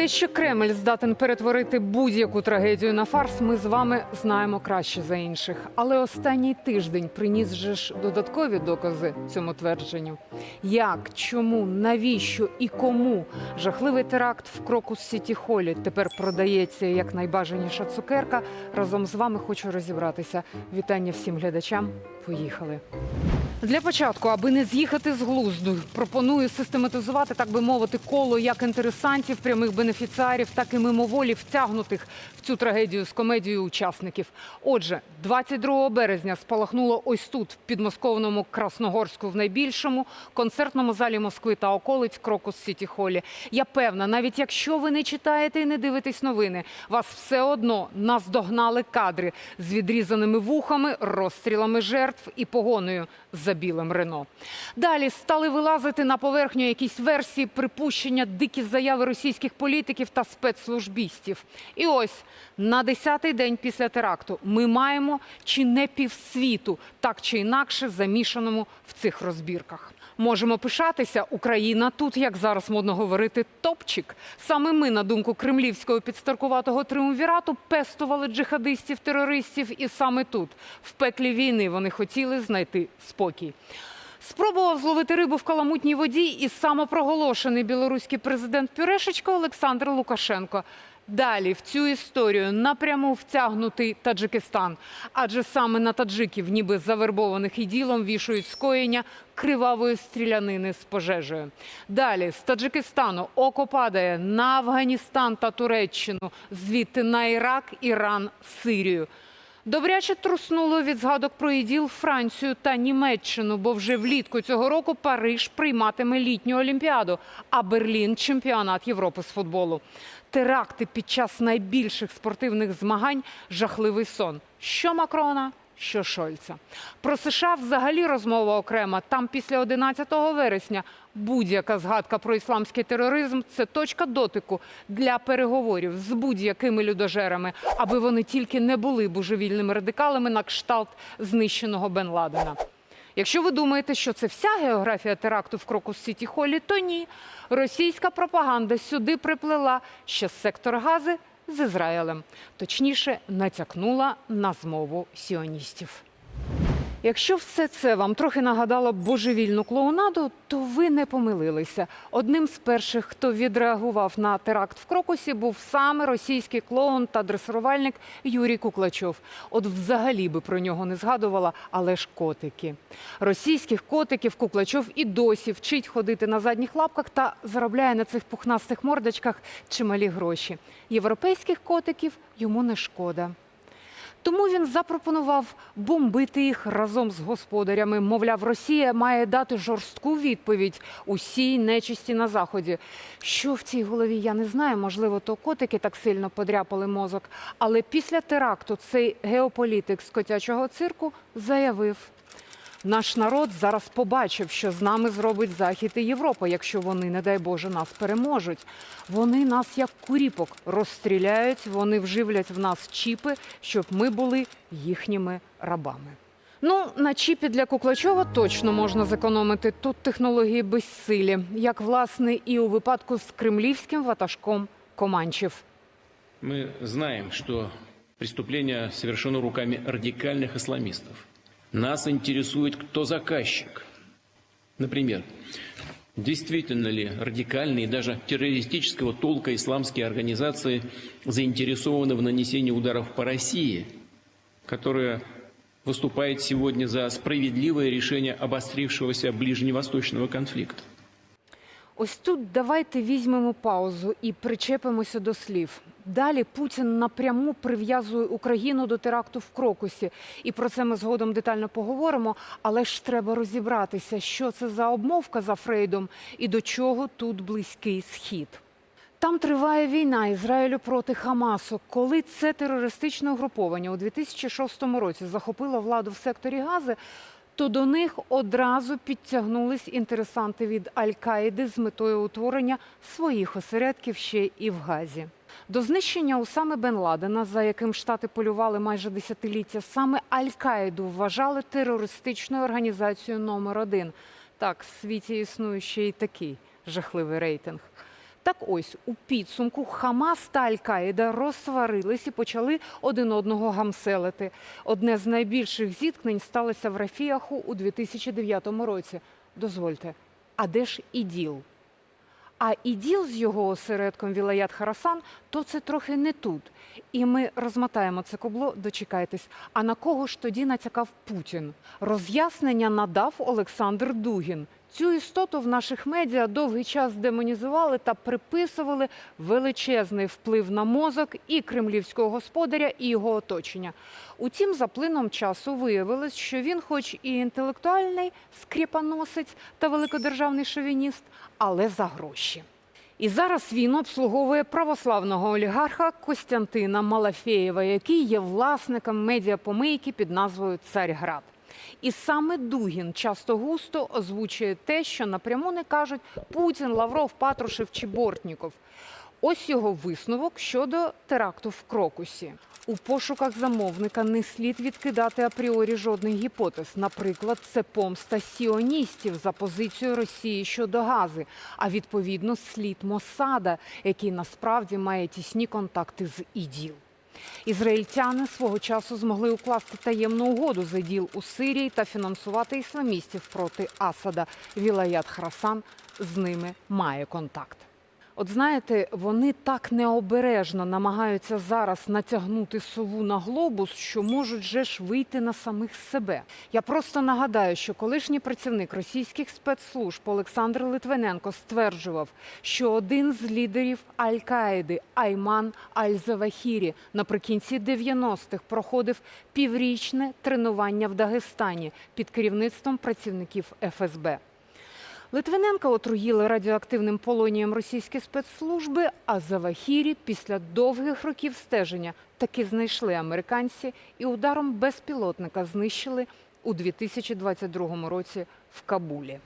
Те, що Кремль здатен перетворити будь-яку трагедію на фарс, ми з вами знаємо краще за інших. Але останній тиждень приніс же ж додаткові докази цьому твердженню. Як, чому, навіщо і кому жахливий теракт в Крокус Сіті Холі тепер продається як найбажаніша цукерка? Разом з вами хочу розібратися. Вітання всім глядачам. Поїхали. Для початку, аби не з'їхати з глузду, пропоную систематизувати, так би мовити, коло як інтересантів, прямих бенефіціарів, так і мимоволі втягнутих в цю трагедію з комедією учасників. Отже, 22 березня спалахнуло ось тут, в підмосковному Красногорську, в найбільшому концертному залі Москви та околиць Крокус Сіті Холі. Я певна, навіть якщо ви не читаєте і не дивитесь новини, вас все одно наздогнали кадри з відрізаними вухами, розстрілами жертв і погоною за білим Рено. Далі стали вилазити на поверхню якісь версії припущення, дикі заяви російських політиків та спецслужбістів. І ось на 10-й день після теракту ми маємо чи не півсвіту, так чи інакше замішаному в цих розбірках. Можемо пишатися, Україна тут, як зараз модно говорити, топчик. Саме ми, на думку кремлівського підстаркуватого триумвірату, пестували джихадистів, терористів, і саме тут, в пеклі війни, вони хотіли знайти спокій. Спробував зловити рибу в каламутній воді і самопроголошений білоруський президент Пюрешечко Олександр Лукашенко. Далі в цю історію напряму втягнутий Таджикистан, адже саме на таджиків, ніби завербованих і ділом, вішують скоєння кривавої стрілянини з пожежею. Далі з Таджикистану око падає на Афганістан та Туреччину, звідти на Ірак, Іран, Сирію. Добряче труснуло від згадок про іділ Францію та Німеччину, бо вже влітку цього року Париж прийматиме літню олімпіаду, а Берлін чемпіонат Європи з футболу. Теракти під час найбільших спортивних змагань жахливий сон. Що Макрона, що Шольца. Про США взагалі розмова окрема. Там після 11 вересня будь-яка згадка про ісламський тероризм це точка дотику для переговорів з будь-якими людожерами, аби вони тільки не були божевільними радикалами на кшталт знищеного Бен Ладена. Якщо ви думаєте, що це вся географія теракту в Крокус Сіті Холі, то ні. Російська пропаганда сюди приплила ще сектор Гази з Ізраїлем. Точніше, натякнула на змову сіоністів. Якщо все це вам трохи нагадало божевільну клоунаду, то ви не помилилися. Одним з перших, хто відреагував на теракт в Крокусі, був саме російський клоун та дресирувальник Юрій Куклачов. От взагалі би про нього не згадувала, але ж котики. Російських котиків Куклачов і досі вчить ходити на задніх лапках та заробляє на цих пухнастих мордочках чималі гроші. Європейських котиків йому не шкода. Тому він запропонував бомбити їх разом з господарями. Мовляв, Росія має дати жорстку відповідь усій нечисті на заході. Що в цій голові я не знаю. Можливо, то котики так сильно подряпали мозок. Але після теракту цей геополітик з котячого цирку заявив. Наш народ зараз побачив, що з нами зробить Захід і Європа, якщо вони, не дай Боже, нас переможуть. Вони нас як куріпок розстріляють, вони вживлять в нас чіпи, щоб ми були їхніми рабами. Ну, на чіпі для Куклачова точно можна зекономити. Тут технології безсилі, як власне і у випадку з кремлівським ватажком Команчів. Мы знаем, что преступление совершено руками радикальных исламистов. Нас интересует, кто заказчик. Например, действительно ли радикальные и даже террористического толка исламские организации заинтересованы в нанесении ударов по России, которая выступает сегодня за справедливое решение обострившегося ближневосточного конфликта. Ось тут давайте візьмемо паузу і причепимося до слів. Далі Путін напряму прив'язує Україну до теракту в Крокусі, і про це ми згодом детально поговоримо. Але ж треба розібратися, що це за обмовка за Фрейдом і до чого тут близький схід. Там триває війна Ізраїлю проти Хамасу. Коли це терористичне угруповання у 2006 році захопило владу в секторі Гази, то до них одразу підтягнулись інтересанти від Аль-Каїди з метою утворення своїх осередків ще і в Газі. До знищення Усами Бен Ладена, за яким штати полювали майже десятиліття, саме Аль-Каїду вважали терористичною організацією номер один. Так, в світі існує ще й такий жахливий рейтинг. Так ось у підсумку Хамас та Аль-Каїда розсварились і почали один одного гамселити. Одне з найбільших зіткнень сталося в Рафіаху у 2009 році. Дозвольте, а де ж іділ? А іділ з його осередком Вілаят Харасан, то це трохи не тут. І ми розмотаємо це кобло, дочекайтесь. А на кого ж тоді натякав Путін? Роз'яснення надав Олександр Дугін. Цю істоту в наших медіа довгий час демонізували та приписували величезний вплив на мозок і кремлівського господаря, і його оточення. Утім, за плином часу виявилось, що він, хоч і інтелектуальний скріпоносець та великодержавний шовініст, але за гроші. І зараз він обслуговує православного олігарха Костянтина Малафєєва, який є власником медіапомийки під назвою Царьград. І саме Дугін часто густо озвучує те, що напряму не кажуть Путін, Лавров, Патрушев чи Бортніков. Ось його висновок щодо теракту в Крокусі. У пошуках замовника не слід відкидати апріорі жодних гіпотез. Наприклад, це помста сіоністів за позицію Росії щодо Гази, а відповідно слід Мосада, який насправді має тісні контакти з іділ. Ізраїльтяни свого часу змогли укласти таємну угоду за діл у Сирії та фінансувати ісламістів проти Асада. Вілаят Храсан з ними має контакт. От знаєте, вони так необережно намагаються зараз натягнути сову на глобус, що можуть же ж вийти на самих себе. Я просто нагадаю, що колишній працівник російських спецслужб Олександр Литвиненко стверджував, що один з лідерів Аль-Каїди Айман Аль-Завахірі наприкінці 90-х проходив піврічне тренування в Дагестані під керівництвом працівників ФСБ. Литвиненка отруїли радіоактивним полонієм російські спецслужби, а Завахірі після довгих років стеження таки знайшли американці і ударом безпілотника знищили у 2022 році в Кабулі.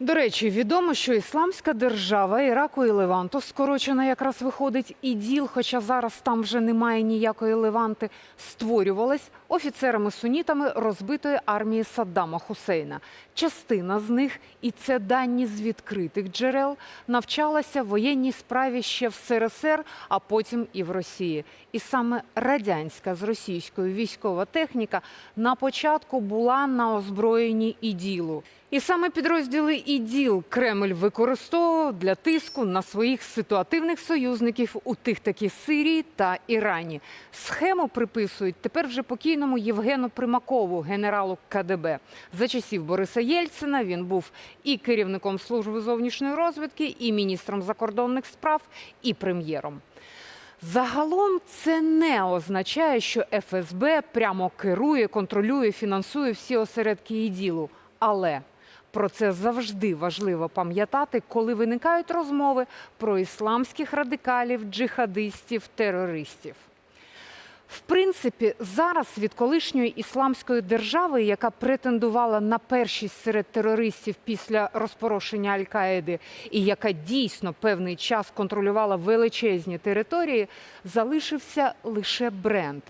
До речі, відомо, що ісламська держава Іраку і Леванту скорочена якраз виходить іділ, хоча зараз там вже немає ніякої Леванти, створювалась офіцерами-сунітами розбитої армії Саддама Хусейна. Частина з них, і це дані з відкритих джерел, навчалася в воєнній справі ще в СРСР, а потім і в Росії. І саме радянська з російською військова техніка на початку була на озброєнні іділу. І саме підрозділи іділ Кремль використовував для тиску на своїх ситуативних союзників у тих таки Сирії та Ірані. Схему приписують тепер вже покійному Євгену Примакову, генералу КДБ. За часів Бориса Єльцина він був і керівником служби зовнішньої розвідки, і міністром закордонних справ, і прем'єром. Загалом це не означає, що ФСБ прямо керує, контролює, фінансує всі осередки іділу. Але про це завжди важливо пам'ятати, коли виникають розмови про ісламських радикалів, джихадистів, терористів. В принципі, зараз від колишньої ісламської держави, яка претендувала на першість серед терористів після розпорошення Аль-Каїди, і яка дійсно певний час контролювала величезні території, залишився лише бренд,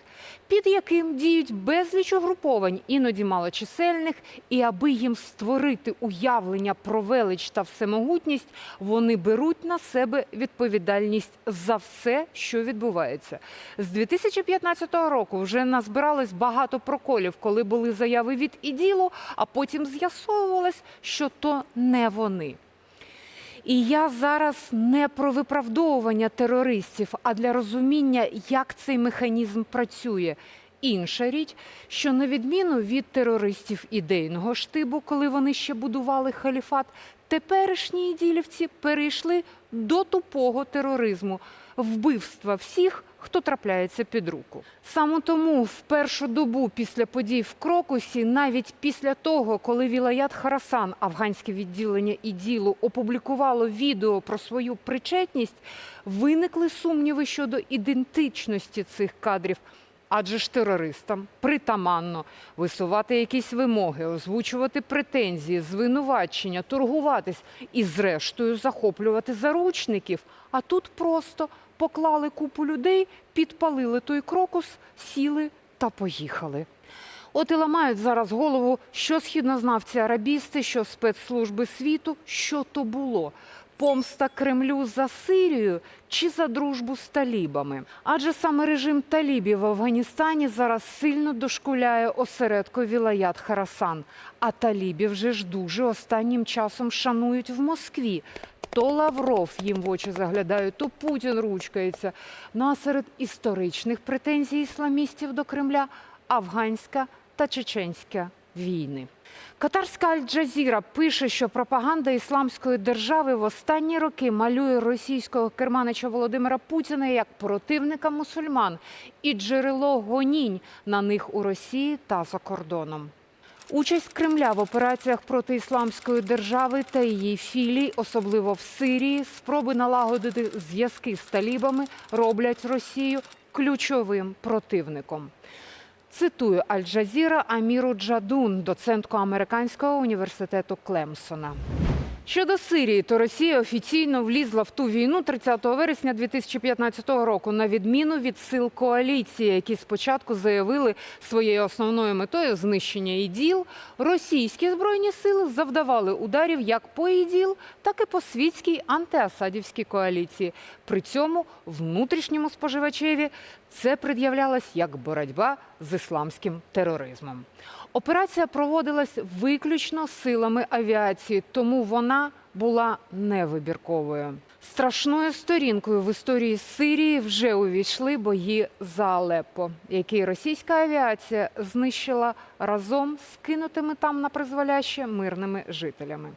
під яким діють безліч угруповань, іноді малочисельних, і аби їм створити уявлення про велич та всемогутність, вони беруть на себе відповідальність за все, що відбувається. З 2015 року вже назбиралось багато проколів, коли були заяви від іділу, а потім з'ясовувалось, що то не вони. І я зараз не про виправдовування терористів, а для розуміння, як цей механізм працює. Інша річ, що на відміну від терористів ідейного штибу, коли вони ще будували халіфат, теперішні іділівці перейшли до тупого тероризму, вбивства всіх, хто трапляється під руку. Саме тому в першу добу після подій в Крокусі, навіть після того, коли Вілаят Харасан, афганське відділення іділу, опублікувало відео про свою причетність, виникли сумніви щодо ідентичності цих кадрів. Адже ж терористам притаманно висувати якісь вимоги, озвучувати претензії, звинувачення, торгуватись і, зрештою, захоплювати заручників. А тут просто поклали купу людей, підпалили той крокус, сіли та поїхали. От і ламають зараз голову, що східнознавці арабісти, що спецслужби світу, що то було. Помста Кремлю за Сирію чи за дружбу з талібами? Адже саме режим талібів в Афганістані зараз сильно дошкуляє осередку Вілаят Харасан. А талібів же ж дуже останнім часом шанують в Москві. То Лавров їм в очі заглядає, то Путін ручкається. Ну а серед історичних претензій ісламістів до Кремля афганська та чеченська війни. Катарська Аль-Джазіра пише, що пропаганда ісламської держави в останні роки малює російського керманича Володимира Путіна як противника мусульман і джерело гонінь на них у Росії та за кордоном. Участь Кремля в операціях проти ісламської держави та її філій, особливо в Сирії, спроби налагодити зв'язки з талібами, роблять Росію ключовим противником. Цитую Аль-Джазіра Аміру Джадун, доцентку американського університету Клемсона. Щодо Сирії, то Росія офіційно влізла в ту війну 30 вересня 2015 року, на відміну від сил коаліції, які спочатку заявили своєю основною метою знищення іділ. Російські збройні сили завдавали ударів як по іділ, так і по світській антиасадівській коаліції. При цьому внутрішньому споживачеві це пред'являлось як боротьба з ісламським тероризмом. Операція проводилась виключно силами авіації, тому вона була невибірковою. Страшною сторінкою в історії Сирії вже увійшли бої за Алеппо, які російська авіація знищила разом з кинутими там на призволяще мирними жителями.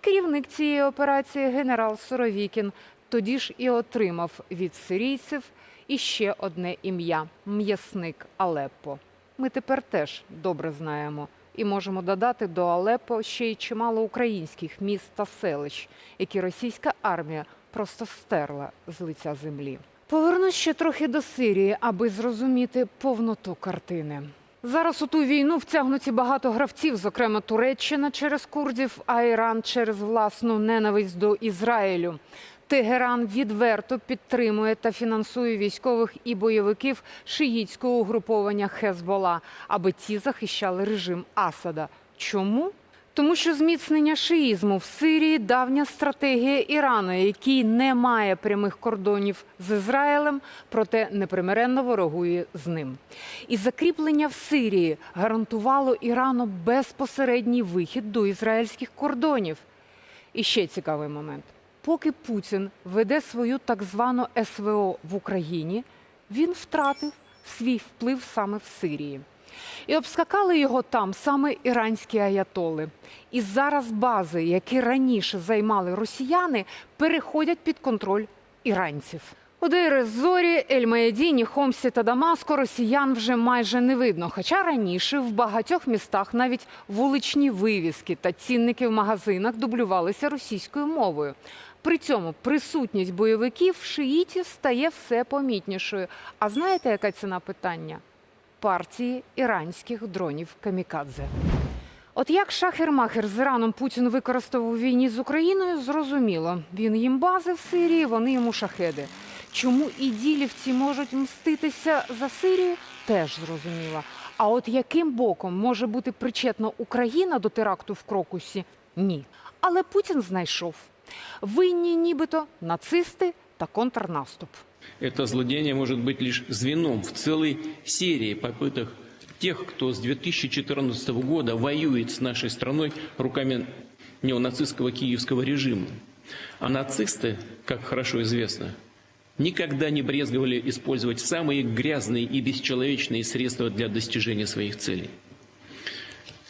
Керівник цієї операції генерал Суровікін тоді ж і отримав від сирійців іще одне ім'я м'ясник Алеппо. Ми тепер теж добре знаємо і можемо додати до Алеппо ще й чимало українських міст та селищ, які російська армія просто стерла з лиця землі. Повернусь ще трохи до Сирії, аби зрозуміти повноту картини. Зараз у ту війну втягнуті багато гравців, зокрема Туреччина через курдів, а Іран через власну ненависть до Ізраїлю. Тегеран відверто підтримує та фінансує військових і бойовиків шиїтського угруповання Хезбола, аби ті захищали режим Асада. Чому? Тому що зміцнення шиїзму в Сирії давня стратегія Ірану, який не має прямих кордонів з Ізраїлем, проте непримиренно ворогує з ним. І закріплення в Сирії гарантувало Ірану безпосередній вихід до ізраїльських кордонів. І ще цікавий момент. Поки Путін веде свою так звану СВО в Україні, він втратив свій вплив саме в Сирії. І обскакали його там саме іранські аятоли. І зараз бази, які раніше займали росіяни, переходять під контроль іранців. У Дейр Зорі, Ель-Маєдіні, Хомсі та Дамаско росіян вже майже не видно. Хоча раніше в багатьох містах навіть вуличні вивіски та цінники в магазинах дублювалися російською мовою. При цьому присутність бойовиків шиїтів стає все помітнішою. А знаєте, яка ціна питання? Партії іранських дронів Камікадзе. От як шахер-махер з Іраном Путін використав у війні з Україною, зрозуміло. Він їм бази в Сирії, вони йому шахеди. Чому іділівці можуть мститися за Сирію, теж зрозуміло. А от яким боком може бути причетна Україна до теракту в Крокусі? Ні. Але Путін знайшов винні, нібито нацисти та контрнаступ. Это злодеяние может быть лишь звеном в целой серии попыток тех, кто с 2014 года воюет с нашей страной руками неонацистского киевского режима. А нацисты, как хорошо известно, никогда не брезговали использовать самые грязные и бесчеловечные средства для достижения своих целей.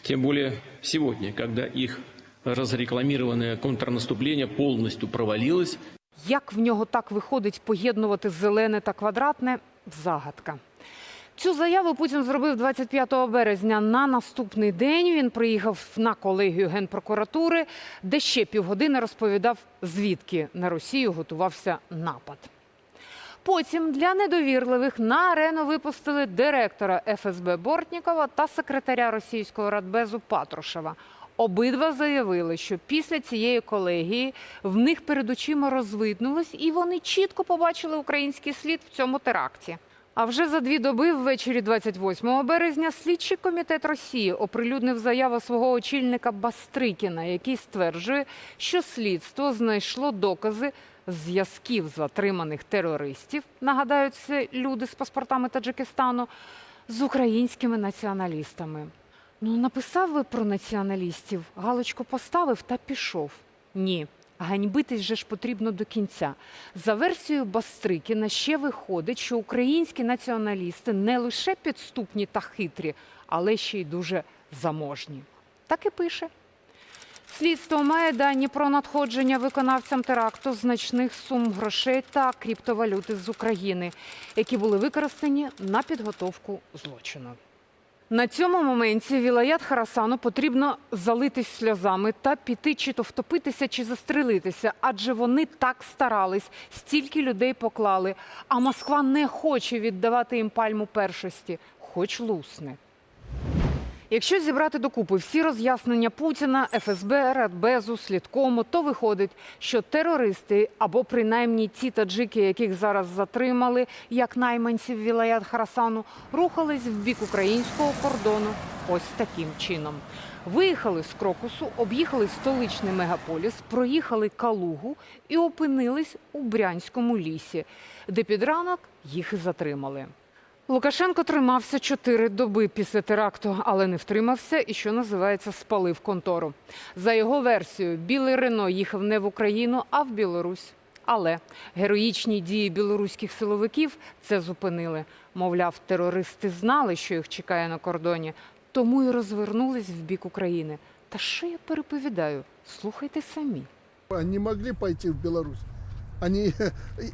Тем более сегодня, когда их разрекламированное контрнаступление полностью провалилось, Як в нього так виходить поєднувати зелене та квадратне загадка. Цю заяву Путін зробив 25 березня. На наступний день він приїхав на колегію генпрокуратури, де ще півгодини розповідав, звідки на Росію готувався напад. Потім для недовірливих на арену випустили директора ФСБ Бортнікова та секретаря російського радбезу Патрушева. Обидва заявили, що після цієї колегії в них перед очима розвиднулось, і вони чітко побачили український слід в цьому теракті. А вже за дві доби ввечері 28 березня слідчий комітет Росії оприлюднив заяву свого очільника Бастрикіна, який стверджує, що слідство знайшло докази зв'язків затриманих терористів. Нагадаю, це люди з паспортами Таджикистану з українськими націоналістами. Ну, написав ви про націоналістів, галочку поставив та пішов. Ні. Ганьбитись же ж потрібно до кінця. За версією Бастрикіна ще виходить, що українські націоналісти не лише підступні та хитрі, але ще й дуже заможні. Так і пише. Слідство має дані про надходження виконавцям теракту значних сум грошей та криптовалюти з України, які були використані на підготовку злочину. На цьому моменті Вілаят Харасану потрібно залитись сльозами та піти чи то втопитися, чи застрелитися, адже вони так старались, стільки людей поклали. А Москва не хоче віддавати їм пальму першості, хоч лусне. Якщо зібрати докупи всі роз'яснення Путіна, ФСБ, Радбезу, Слідкому, то виходить, що терористи або принаймні ті таджики, яких зараз затримали, як найманців Вілаят Харасану, рухались в бік українського кордону ось таким чином. Виїхали з Крокусу, об'їхали столичний мегаполіс, проїхали Калугу і опинились у Брянському лісі, де під ранок їх і затримали. Лукашенко тримався чотири доби після теракту, але не втримався і, що називається, спалив контору. За його версією, білий Рено їхав не в Україну, а в Білорусь. Але героїчні дії білоруських силовиків це зупинили. Мовляв, терористи знали, що їх чекає на кордоні, тому і розвернулись в бік України. Та що я переповідаю? Слухайте самі. Они не могли пойти в Беларусь. Они,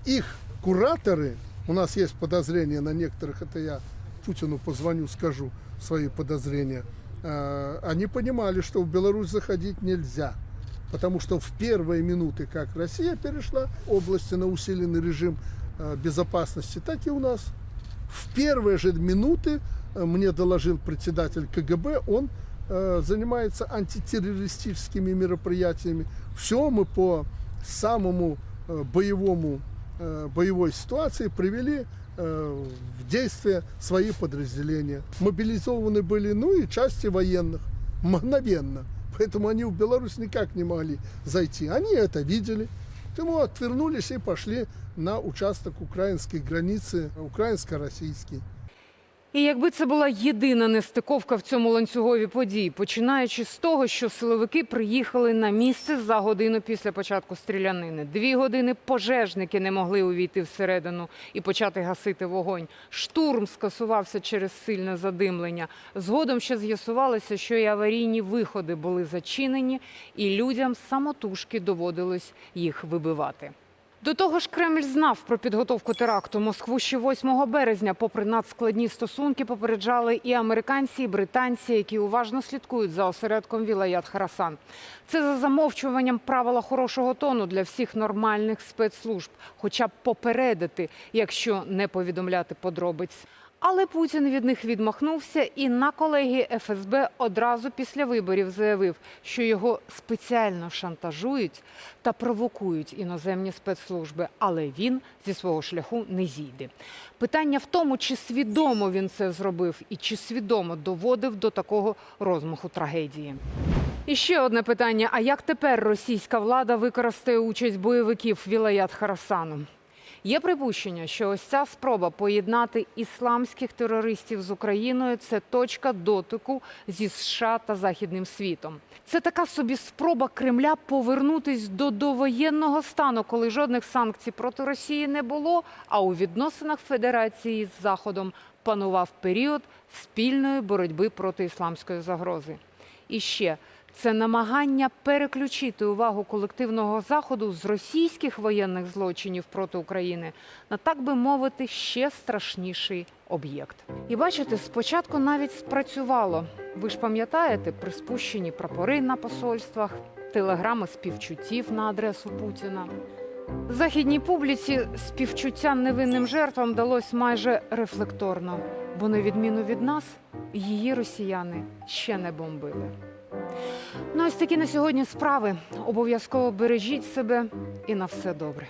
их кураторы, у нас есть подозрения на некоторых, это я Путину позвоню, скажу свои подозрения, э, они понимали, что в Беларусь заходить нельзя. Потому что в первые минуты, как Россия перешла области на усиленный режим э, безопасности, так и у нас. В первые же минуты э, мне доложил председатель КГБ, он э, занимается антитеррористическими мероприятиями. Все мы по самому э, боевому э, боевой ситуации привели э, в действие свои подразделения. Мобилизованы были, ну и части военных, мгновенно. Поэтому они в Беларусь никак не могли зайти. Они это видели. Поэтому отвернулись и пошли на участок украинской границы, украинско-российский. І якби це була єдина нестиковка в цьому ланцюгові подій, починаючи з того, що силовики приїхали на місце за годину після початку стрілянини. Дві години пожежники не могли увійти всередину і почати гасити вогонь. Штурм скасувався через сильне задимлення. Згодом ще з'ясувалося, що і аварійні виходи були зачинені, і людям самотужки доводилось їх вибивати. До того ж, Кремль знав про підготовку теракту. Москву ще 8 березня, попри надскладні стосунки, попереджали і американці, і британці, які уважно слідкують за осередком Вілаят Харасан. Це за замовчуванням правила хорошого тону для всіх нормальних спецслужб, хоча б попередити, якщо не повідомляти подробиць. Але Путін від них відмахнувся і на колегії ФСБ одразу після виборів заявив, що його спеціально шантажують та провокують іноземні спецслужби, але він зі свого шляху не зійде. Питання в тому, чи свідомо він це зробив і чи свідомо доводив до такого розмаху трагедії. І ще одне питання: а як тепер російська влада використає участь бойовиків Вілаят Харасану? Є припущення, що ось ця спроба поєднати ісламських терористів з Україною це точка дотику зі США та західним світом. Це така собі спроба Кремля повернутись до довоєнного стану, коли жодних санкцій проти Росії не було. А у відносинах Федерації з Заходом панував період спільної боротьби проти ісламської загрози. І ще це намагання переключити увагу колективного заходу з російських воєнних злочинів проти України на так би мовити ще страшніший об'єкт. І бачите, спочатку навіть спрацювало. Ви ж пам'ятаєте приспущені прапори на посольствах, телеграми співчуттів на адресу Путіна. Західній публіці співчуття невинним жертвам далось майже рефлекторно, бо на відміну від нас, її росіяни ще не бомбили. Ну, ось такі на сьогодні справи. Обов'язково бережіть себе і на все добре.